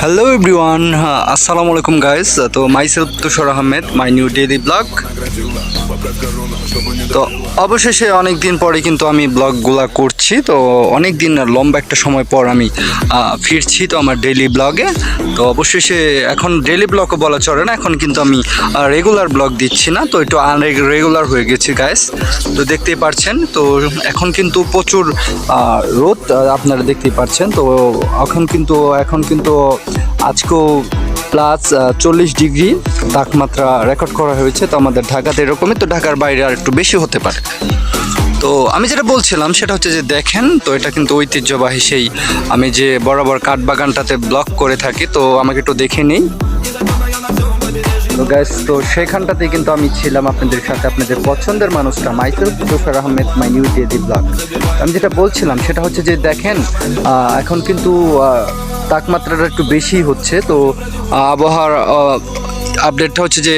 Hello everyone আসসালামু আলাইকুম guys তো myself Tushar Ahmed my new daily blog তো অবশেষে অনেক দিন পরে কিন্তু আমি ব্লগগুলা করছি, তো অনেক দিন লম্বা একটা সময় পর আমি ফিরছি তো আমার ডেইলি ব্লগে তো অবশেষে এখন ডেইলি ব্লগও বলা চলে না, এখন কিন্তু আমি রেগুলার ব্লগ দিচ্ছি না, তো একটু আনরেগুলার হয়ে গেছি গাইস তো দেখতেই পারছেন, তো এখন কিন্তু প্রচুর রোদ আপনারা দেখতেই পাচ্ছেন তো এখন কিন্তু এখন কিন্তু আজকেও প্লাস চল্লিশ ডিগ্রি তাপমাত্রা রেকর্ড করা হয়েছে তো আমাদের ঢাকাতে এরকমই, তো ঢাকার বাইরে আর একটু বেশি হতে পারে। তো আমি যেটা বলছিলাম সেটা হচ্ছে যে দেখেন, তো এটা কিন্তু ঐতিহ্যবাহী সেই, আমি যে বরাবর কাঠবাগানটাতে ব্লক করে থাকি, তো আমাকে একটু দেখে নিই তো গ্যাস তো সেখানটাতেই কিন্তু আমি ছিলাম আপনাদের সাথে, আপনাদের পছন্দের মানুষটা Michael Tushar Ahmed my new daily blog আমি যেটা বলছিলাম সেটা হচ্ছে যে দেখেন এখন কিন্তু তাপমাত্রাটা একটু বেশি হচ্ছে। তো আবহাওয়ার আপডেটটা হচ্ছে যে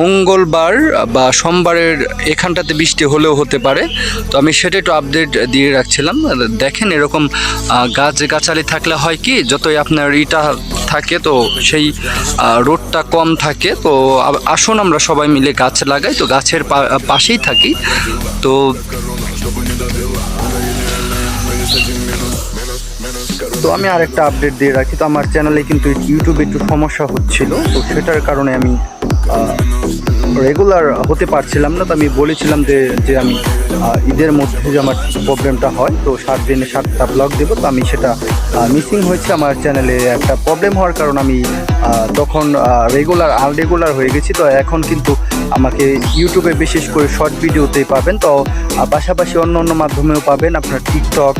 মঙ্গলবার বা সোমবারের এখানটাতে বৃষ্টি হলেও হতে পারে। তো আমি সেটা একটু আপডেট দিয়ে রাখছিলাম। দেখেন এরকম গাছ গাছালি থাকলে হয় কি, যতই আপনার ইটা থাকে তো সেই রোডটা কম থাকে। তো আসুন আমরা সবাই মিলে গাছ লাগাই। তো গাছের পাশেই থাকি। তো তো আমি আরেকটা আপডেট দিয়ে রাখি। তো আমার চ্যানেলে কিন্তু ইউটিউবে একটু সমস্যা হচ্ছিল। তো সেটার কারণে আমি রেগুলার হতে পারছিলাম না। তো আমি বলেছিলাম যে যে আমি ঈদের মধ্যে যে আমার প্রবলেমটা হয়, তো সাত দিনে সাতটা ব্লগ দেবো। তো আমি সেটা মিসিং হয়েছে আমার চ্যানেলে একটা প্রবলেম হওয়ার কারণ আমি তখন রেগুলার আনরেগুলার হয়ে গেছি। তো এখন কিন্তু আমাকে ইউটিউবে বিশেষ করে শর্ট ভিডিওতেই পাবেন। তো পাশাপাশি অন্য অন্য মাধ্যমেও পাবেন। আপনার টিকটক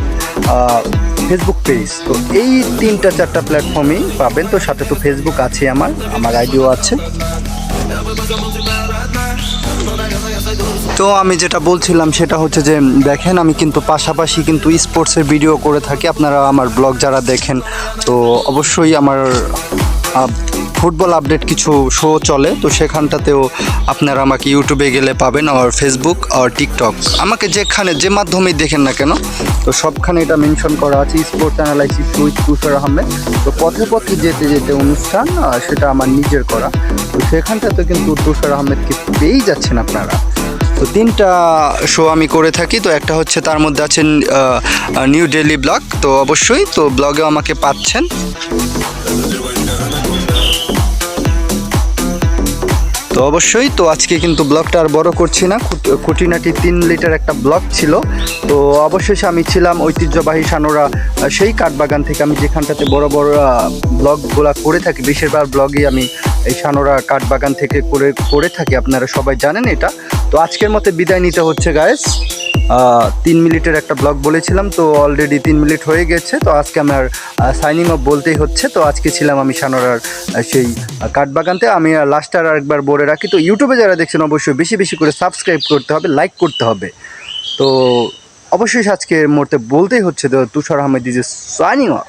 ফেসবুক পেজ তো এই তিনটা, চারটা প্ল্যাটফর্মেই পাবেন। তো সাথে তো ফেসবুক আছে আমার আমার আইডিও আছে। তো আমি যেটা বলছিলাম সেটা হচ্ছে যে, দেখেন, আমি কিন্তু পাশাপাশি কিন্তু স্পোর্টসের ভিডিও করে থাকি। আপনারা আমার ব্লগ যারা দেখেন, তো অবশ্যই আমার ফুটবল আপডেট কিছু শো চলে, তো সেখানটাতেও আপনারা আমাকে ইউটিউবে গেলে পাবেন আর ফেসবুক আর টিকটক আমাকে যেখানে যে মাধ্যমেই দেখেন না কেন, তো সবখানে এটা মেনশন করা আছে sports analysis with Tushar Ahmed. তো পথে পথে যেতে যেতে অনুষ্ঠান সেটা আমার নিজের করা। তো সেখানটাতে কিন্তু তুষার আহমেদকে পেয়েই যাচ্ছেন আপনারা। তো তিনটা শো আমি করে থাকি, তো একটা হচ্ছে তার মধ্যে আছেন নিউ ডেলি ব্লগ তো অবশ্যই, তো ব্লগে আমাকে পাচ্ছেন। তো অবশ্যই, তো আজকে কিন্তু ব্লগটা আর বড় করছি না। খুট- খুঁটিনাটি তিন লিটার একটা ব্লগ ছিল। তো অবশেষে আমি ছিলাম ঐতিহ্যবাহী সানোরা সেই কাঠবাগান থেকে আমি যেখানটাতে বড় বড় ব্লগগুলা করে থাকি, বেশিরভাগ ব্লগই আমি এই সানোরা কাঠবাগান থেকে করে করে থাকি, আপনারা সবাই জানেন এটা। তো আজকের মতে বিদায় নিতে হচ্ছে গায়েস তিন মিনিটের একটা ব্লগ বলেছিলাম, তো অলরেডি তিন মিনিট হয়ে গেছে, তো আজকে আমার সাইনিং অফ বলতেই হচ্ছে, তো আজকে ছিলাম আমি সানোরার সেই কাঠবাগানতে আমি লাস্টার আরেকবার বলে রাখি, তো ইউটিউবে যারা দেখছেন, অবশ্যই বেশি বেশি করে সাবস্ক্রাইব করতে হবে লাইক করতে হবে। তো অবশ্যই আজকে মুহূর্তে বলতেই হচ্ছে, তো Tushar Ahmed is signing off